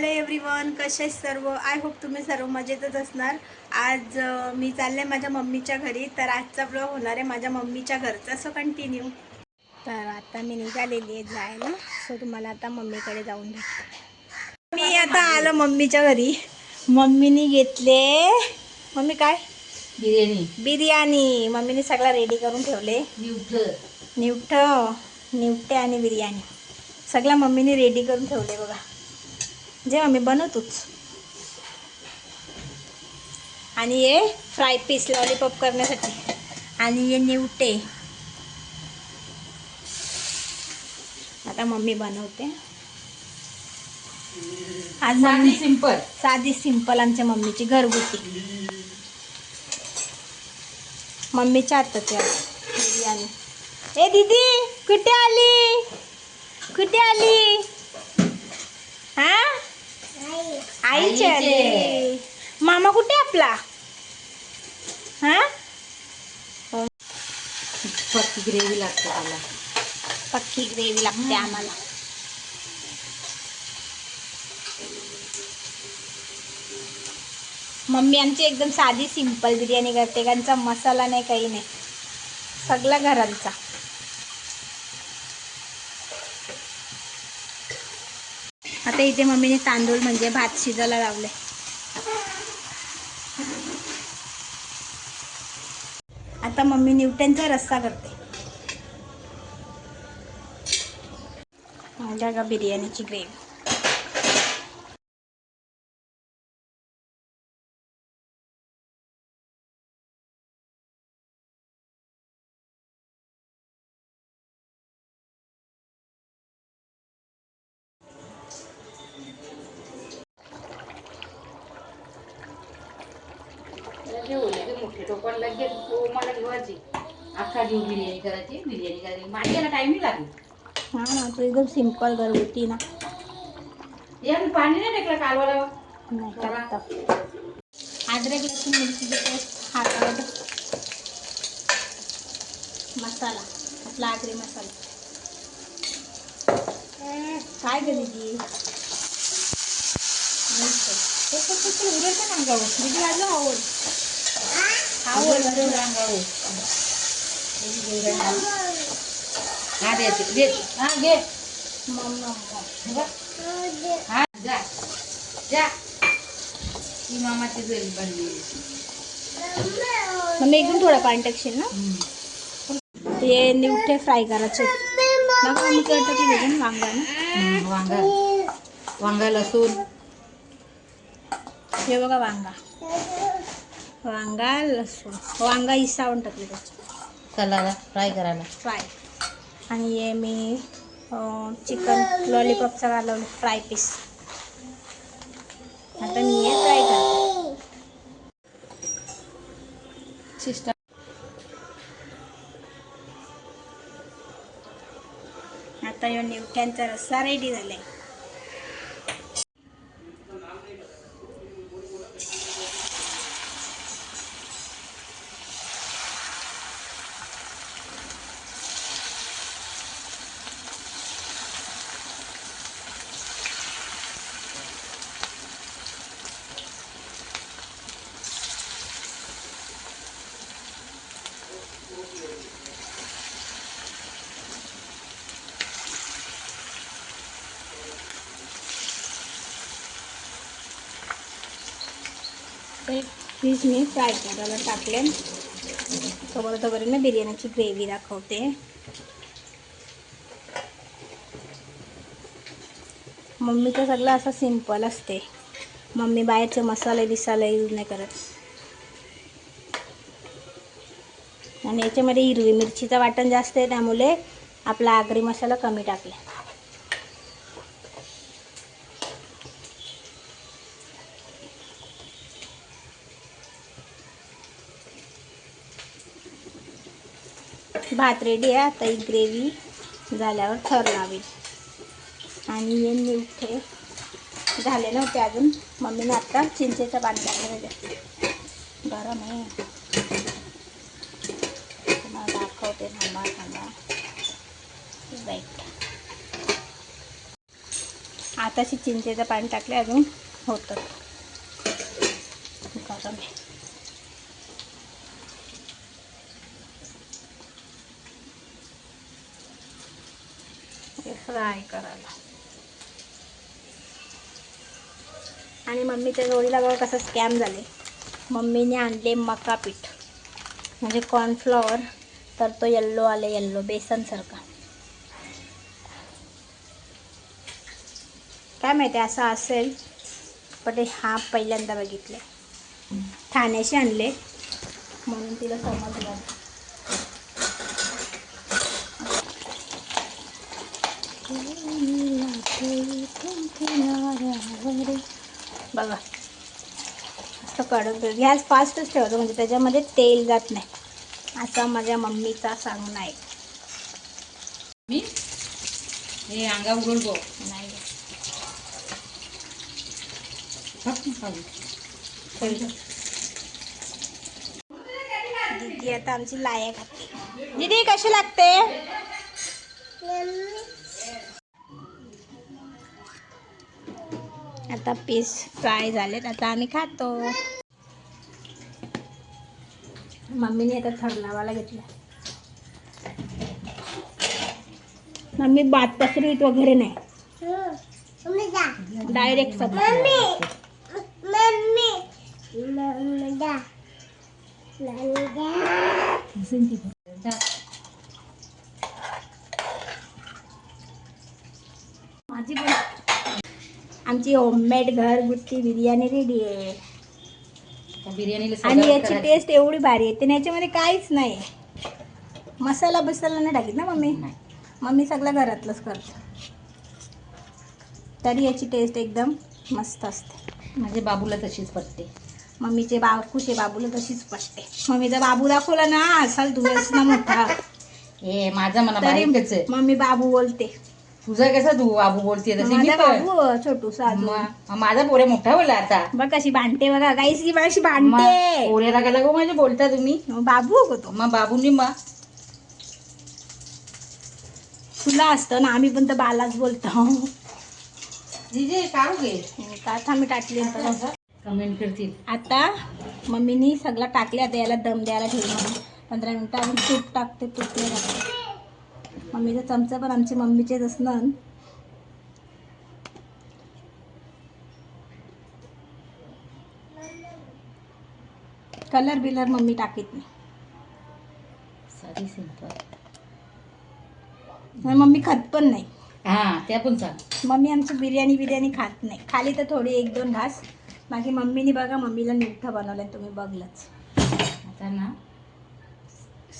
Hello everyone कसे सर्व? I hope तुम्ही सर्व मजेतच असणार. आज मी चालले माझ्या मम्मीच्या घरी तर आजचा ब्लॉग होणार आहे माझ्या मम्मीच्या घरचा. सो कंटिन्यू तर आता मी निघालेली आहे जायला. सो तुम्हाला आता मम्मीकडे जाऊन भेटते. मी आता आलो मम्मीच्या घरी. मम्मीनी घेतले मम्मी काय? बिर्याणी. बिर्याणी. मम्मीने सगळा रेडी करून ठेवले. निवठ. निवट निवटे आणि बिर्याणी. सगळं मम्मीने रेडी करून ठेवले बघा. जे मम्मी बनवतोच. आणि हे फ्राय पीस लॉलीपॉप करण्यासाठी. आणि हे निवटे. आता मम्मी बनवते. आज मम्मी सिंपल. साधी सिंपल आमच्या मम्मीची घरगुती. मम्मीच्या आहे बिर्याणी. ए दीदी कुठे आली? कुठे आली? हा? आईची. आली. मामा कुठे आपला? हा? पक्की ग्रेव्ही लागते त्याला पक्की ग्रेव्ही लागते आम्हाला. मम्मी आमची एकदम साधी सिंपल बिर्याणी करते त्यांचा मसाला नाही काही नाही. सगळा घरांचा. आता इथे मम्मीने तांदूळ म्हणजे भात शिजायला लावले. आता मम्मी निवट्यांचा रस्सा करते. माझ्या का बिर्याणीची ग्रेव्ही? टोपण लगेच मला घेवायची अख्खा घेऊ बिर्याणी करायची बिर्याणी करायची. माझी याला टाइम नाही लागेल हा ना तू एकदम सिंपल घरगुती ना हे आम्ही पाणी नाही टाकलं कालवाला. नाही टाकता अद्रक लसूण पेस्ट हातावर मसाला. आपला आगरी मसाला. काय ग दीदी? उडेल पण अंगावर दीदी आवड आवड. हा द्यायचे दे हा घे मम्मा हा जा जा ती मामाची जोडी बनली मम्मी एकदम थोडं पाणी टाकशील ना? ते निवटे फ्राय करायचे. बघा करतं की वेगळं वांगा ना? वांगा. वांगा लसूण. हे बघा वांगा. वांगा लसूण. वांगा इसावून टाकले त्याचे. सलाला फ्राय करायला फ्राय आणि हे मी चिकन लॉलीपॉपचा घालवलं फ्राय पीस आता मी हे फ्राय करते. सिस्टम आता या निवट्यांचा रस्सा रेडी झालाय. ते फिश मी फ्राय करायला टाकले. तोपर्यंत तोपर्यंत मी बिर्याणीची ग्रेव्ही दाखवते. मम्मीचं सगळं असं सिंपल असते. मम्मी बाहेरचे मसाले बिसाले यूज नाही करत. आणि याच्यामध्ये हिरवी मिरचीचं वाटण जास्त आहे त्यामुळे आपला आगरी मसाला कमी टाकला. भात रेडी आहे. आता ही ग्रेव्ही झाल्यावर थर लावेल आणि हे निवठे झाले नव्हते अजून. मम्मीने आत्ता चिंचेचं पाणी टाकलं गरम आहे. तुम्हाला दाखवते. थांबा थांबा. राईट आताशी चिंचेचं पाणी टाकले अजून होतं बघा मी. हे फ्राय करायला आणि मम्मीच्या जोडीला बघा कसं स्कॅम झाले. मम्मीने आणले मका पीठ. म्हणजे कॉर्नफ्लॉवर तर तो येल्लो आले येल्लो बेसनसारखा काय माहिती असं असेल पण ते हा पहिल्यांदा बघितले. ठाण्याशी आणले म्हणून तिला समजलं बघा. असं कडक गॅस फास्टच ठेवतो म्हणजे त्याच्यामध्ये तेल जात नाही. असा माझ्या मम्मीचा सांगणं आहे. मी? हे अंगा उघडतो नाही दीदी आता आमची लाया खाते. दीदी कशी लागते? आता पीस फ्राय झालेत आता आम्ही खातो मम्मीने आता थर लावायला घेतला मम्मी बात पसरीत वगैरे नाही डायरेक्ट सगळं माझी पण आमची होममेड घरगुती बिर्याणी रेडी आहे. बिर्याणीला आणि याची. टेस्ट एवढी भारी येते आणि याच्यामध्ये काहीच नाही. मसाला बिसाला नाही टाकीत ना मम्मी. मम्मी सगळं घरातलंच करते. तरी याची टेस्ट एकदम मस्त असते. माझ्या बाबूला तशीच पटते. मम्मीचे बाकुशे बाबूला तशीच पटते. मम्मीचा बाबू दाखवला ना असाल तुझ्याच ना मोठा. हे माझा मला तरी आहे. मम्मी बाबू बोलते. तुझा कसा तू बाबू बोलते तशी? मी माझा पण. बाबू अजून. मग माझा पोरे मोठा बोलला आता. बघ कशी भांडते बघा. गाईस की मग भांडते. पोरेला गेला गो माझे बोलता तुम्ही? बाबू हो तो. मग बाबूंनी मग तुला असतं ना आम्ही पण तर बालाच बोलतो. जिजे काढू घे. का? आम्ही टाकली. कमेंट करतील. आता मम्मीनी सगळं टाकले आता याला दम द्यायला ठेवलं म्हणून पंधरा मिनटं अजून तूप टाकते तूप नाही टाकते. मम्मीचा चमचा पण आमची मम्मीचेच असणार. कलर बिलर मम्मी टाकीत नाही. साधी सिंपल आणि मम्मी खात पण नाही. हा त्या पण सांग. मम्मी आमची बिर्याणी बिर्याणी खात नाही. खाली तर थोडी एक दोन घास. बाकी मम्मीनी बघा मम्मीला निठं बनवलं तुम्ही बघलंच. आता ना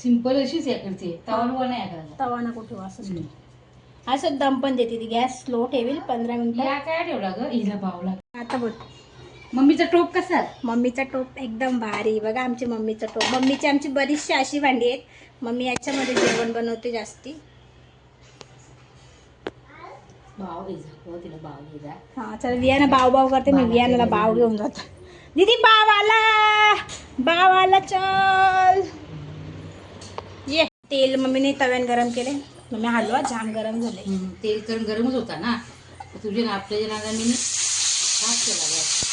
सिंपल अशीच हे करते. तवाल नाही करायचा तवा ना कुठे असं असं दम पण देते ती. गॅस स्लो ठेवील पंधरा मिनिटं. या काय ठेवला ग? हिला बावला आता बोल मम्मीचा टोप कसा? मम्मीचा टोप एकदम भारी. बघा आमची मम्मीचा टोप. मम्मीची आमची बरीचशी अशी भांडी आहेत. मम्मी याच्यामध्ये जेवण बनवते जास्ती. भाव घे तिला भाव घे जा. हा चल वियाना बाव बाव करते. मी वियानाला बाव घेऊन जातो. दीदी बाव आला बाव आला चल. ये तेल मम्मीने तव्यान गरम केले. मम्मी हलवा जाम गरम झाले. तेल तर गरमच होता ना. तुझे ना आपल्या नागा मी साफ केला.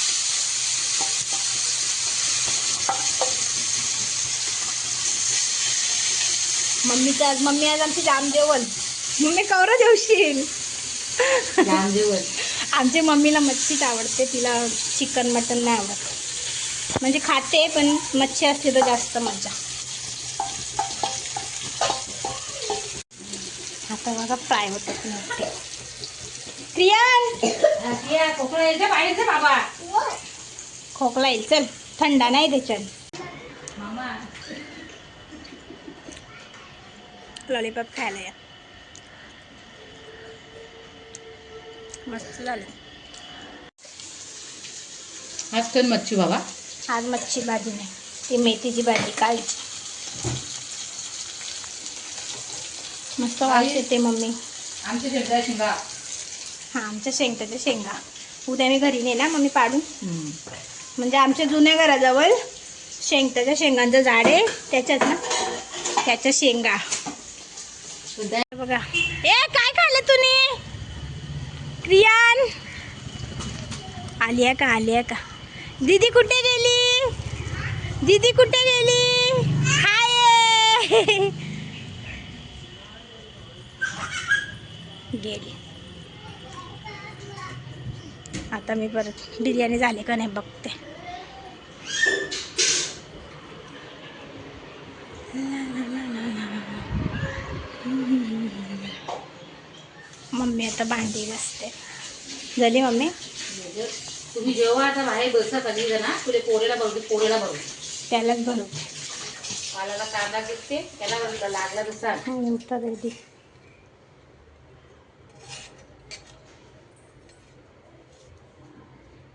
मम्मीचं आज मम्मी आज आमची जाम जेवण. Mummy cover जेवशील? जाम जेवण. आमच्या मम्मीला मच्छीच आवडते. तिला चिकन मटन नाही आवडत. म्हणजे खाते पण मच्छी असली तर जास्त मजा. आता बघा फ्राय होतात मोठे क्रियान हा, ते खोकला यायचं बाहेर जा बाबा. खोकला येईल चल. थंडा नाही त्याच्यात लॉलीपॉप खायला या. मस्त झालं. आज तर मच्छी बाबा. आज मच्छी भाजी नाही. ती मेथीची भाजी कालची. मस्त वास. येते मम्मी. आमच्या शिंगा. हां आमच्या शेंगटाच्या शेंगा. उद्या मी घरी नेणार मम्मी पाडून. म्हणजे आमच्या जुन्या घराजवळ शेंगटाच्या शेंगांचं झाड आहे. त्याच्यात ना त्याच्या शेंगा. उद्या बघा. ए काय खाल्लं तुम्ही? क्रियान. आली आहे का आली आहे का? दीदी कुठे गेली? दीदी कुठे गेली? हाय! गेली. आता मी परत बिर्याणी झाली का नाही बघते. मम्मी आता भांडी घासते. झाली मम्मी? तुम्ही जेव्हा आता बाहेर बसा कधी जण तुला पोळेला बघू पोळेला बघू त्यालाच भरू पालाला कांदा घेते त्याला लागला तसा निवता दीदी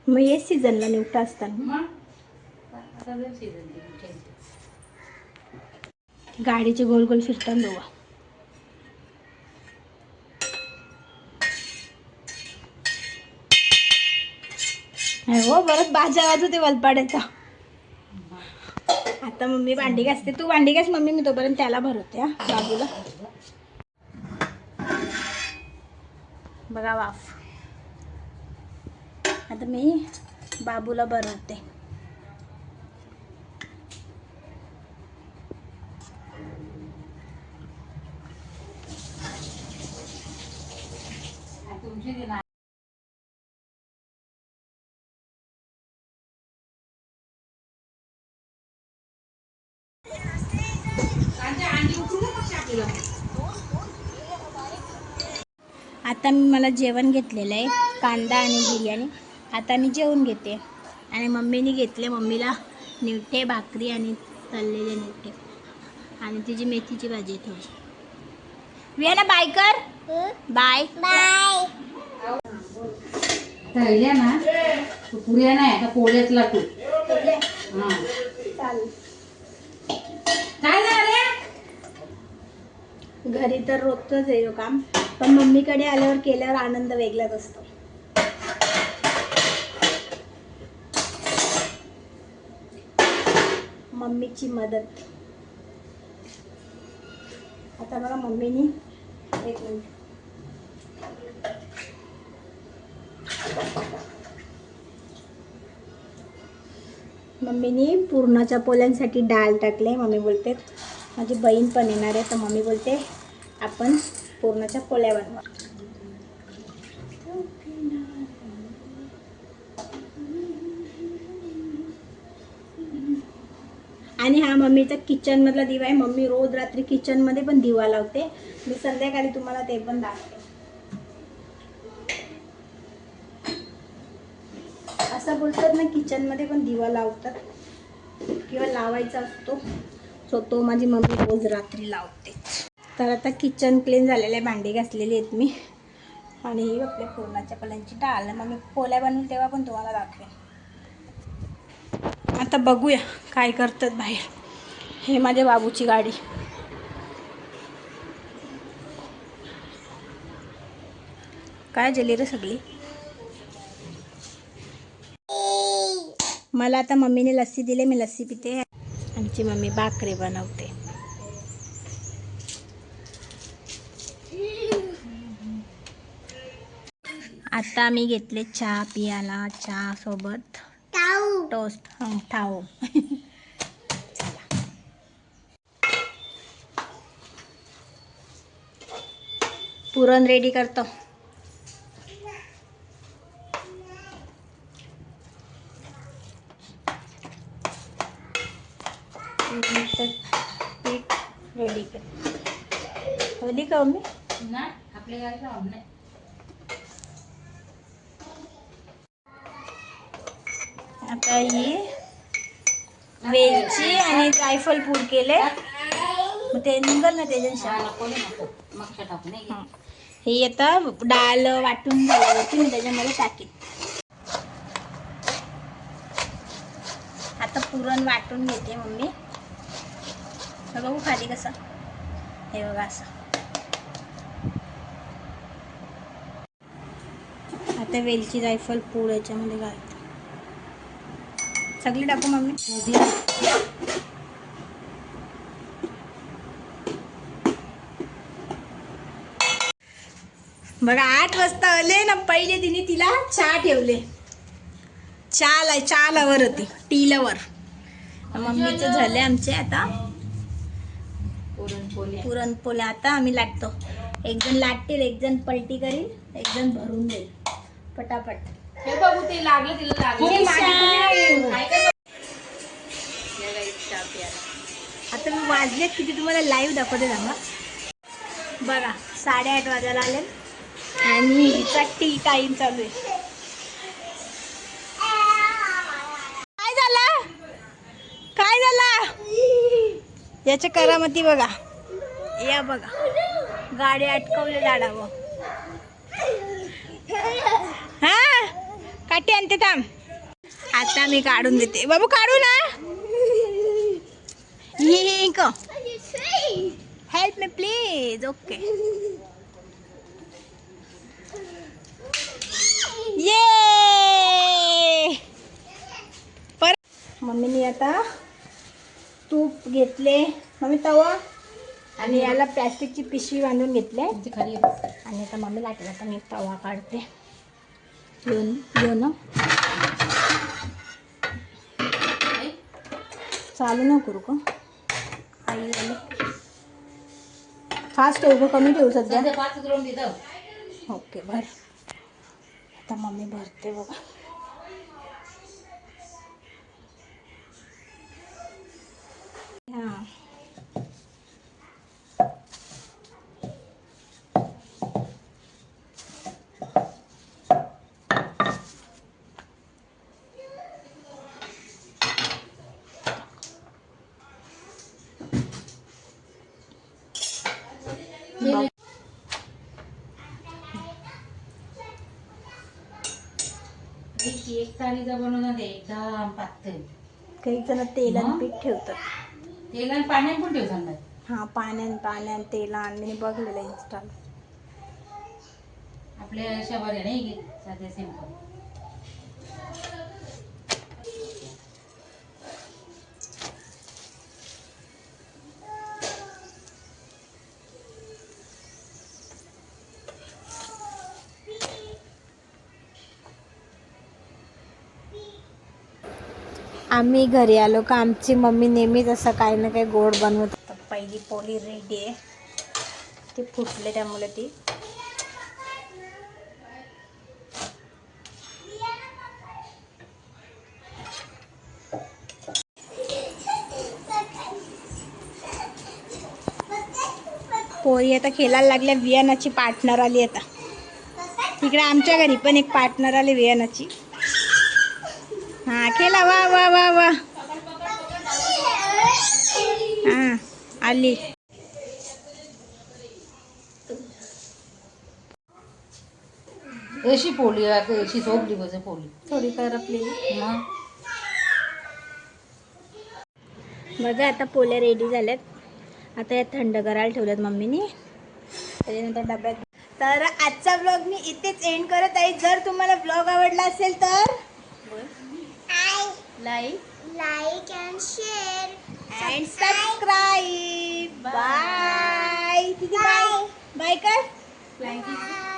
मग ये सीझनला निवटा असताना. गाडीचे गोल गोल फिरताना दोघा. हो बरंच बाजा वाजू ते वलपाड्याचा. आता मम्मी भांडी घासते. तू भांडी घास मम्मी मी तोपर्यंत त्याला भरवते हा बाजूला. बघा वाफ. आता मी बाबूला बनवते. आता मी मला जेवण घेतलेलं आहे कांदा आणि बिर्याणी. आता मी जेवून घेते. आणि मम्मीने घेतले मम्मीला निवटे भाकरी आणि तळलेले निवटे आणि तिची मेथीची भाजी आहे थोडी विया बाय कर. बाय. बाय ना? तू पुऱ्या नाही आता पोळ्याच लाटू. हा. काय झालं घरी तर रोजचंच आहे काम. पण मम्मीकडे आल्यावर केल्यावर आनंद वेगळाच असतो. मम्मीची मदत. आता बघा मम्मीनी एक मिनिट. मम्मीनी पुरणाच्या पोल्यांसाठी डाळ टाकले मम्मी बोलते माझी बहीण पण येणार आहे. तर मम्मी बोलते आपण पुरणाच्या पोळ्या बनवा. आणि हा मम्मीचा किचनमधला दिवा आहे. मम्मी रोज रात्री किचनमध्ये पण दिवा लावते. मी संध्याकाळी तुम्हाला ते पण दाखवते. असं बोलतात ना किचनमध्ये पण दिवा लावतात. किंवा लावायचा असतो. सो तो माझी मम्मी रोज रात्री लावते. तर आता किचन क्लीन झालेले आहे भांडी घासलेली आहेत मी. आणि आपल्या पुरणाच्या पल्यांची डाळ. मग मी खोल्या बनवून तेव्हा पण तुम्हाला दाखवेन. आता बघूया काय करतात बाहेर. हे माझ्या बाबूची गाडी. काय जली रे सगळी? मला आता मम्मीने लस्सी दिली मी लस्सी पिते. आमची मम्मी भाकरी बनवते. आता मी घेतले चहा पियाला चहा सोबत. टोस्ट हं, ठाऊ पुरण रेडी करतो पीठ रेडी कर होली करू मी नाही आपल्या गाडी राहून नाही आता ही वेलची आणि जायफल पूड केले. मग ते निघल ना त्याच्या हं. आता डाळ वाटून झाल्यावरती मी त्याच्यामध्ये टाकेन. आता पुरण वाटून घेते मम्मी. बघू खाली कसं. हे बघा असं. आता वेलची जायफल पूड याच्यामध्ये घालते. सगळी टाकू मम्मी? बघा आठ वाजता आले ना पहिले तिने तिला चहा ठेवले. चाल आहे चालावर होती टीलावर मम्मीचे झाले आमचे आता. पुरणपोळी पुरणपोळ्या आता आम्ही लाटतो. एक जण लाटतील एक जण पलटी करील एक जण भरून देईल. पटापट. हे बघू ते लागलं तिला लागलं. आता मी वाजलेत किती तुम्हाला लाईव्ह दाखवते सांगा बघा साडेआठ वाजायला आले. आणि हिचा टी टाईम चालू आहे. काय झालं? काय झालं? याच्या करामती बघा. या बघा. गाडी अटकवली झाडावं काठी आणते थांब आता मी काढून देते बाबू काढू ना Yink. Help me please. Okay. Yay! पर मम्मीने आता तूप घेतले मम्मी तवा आणि याला प्लॅस्टिकची पिशवी बांधून घेतले. आणि आता मम्मी लागेल आता मी तवा काढते येऊन येऊ ना चालू न करू का आई फास्ट ठेवू कमी ठेवू सध्या ओके भर आता मम्मी भरते बघा हे बनवणार आहे एकदम पातळ. काही जण मग? पीठ ठेवतात. तेल आणि पाण्यात पण ठेव सांगा हां पाण्यान पाण्यान तेला आणि बघलेलं इन्स्टाला आपल्या शबर आहे नाही सिंपल आम्ही घरी आलो का आमची मम्मी नेहमीच असं काही ना काही गोड बनवत होतं. पहिली पोळी रेडी आहे. ती फुटले त्यामुळे ती. पोळी आता खेळायला लागल्या वियानाची पार्टनर आली आता. तिकडे आमच्या घरी पण एक पार्टनर आली वियानाची. हा केला वा वा वा वा. हा आली. अशी पोळी आता अशी झोपली बस पोळी. थोडी करपली. मग? बघा आता पोल्या रेडी झाल्यात. आता या थंड करायला ठेवल्यात मम्मीनी. त्याच्यानंतर डब्यात तर आजचा ब्लॉग मी इथेच एंड करत आहे. जर तुम्हाला ब्लॉग आवडला असेल तर like, like and share, and subscribe. Bye. Bye. Bye. Bye. Bye. Bye. Bye. Bye. Bye.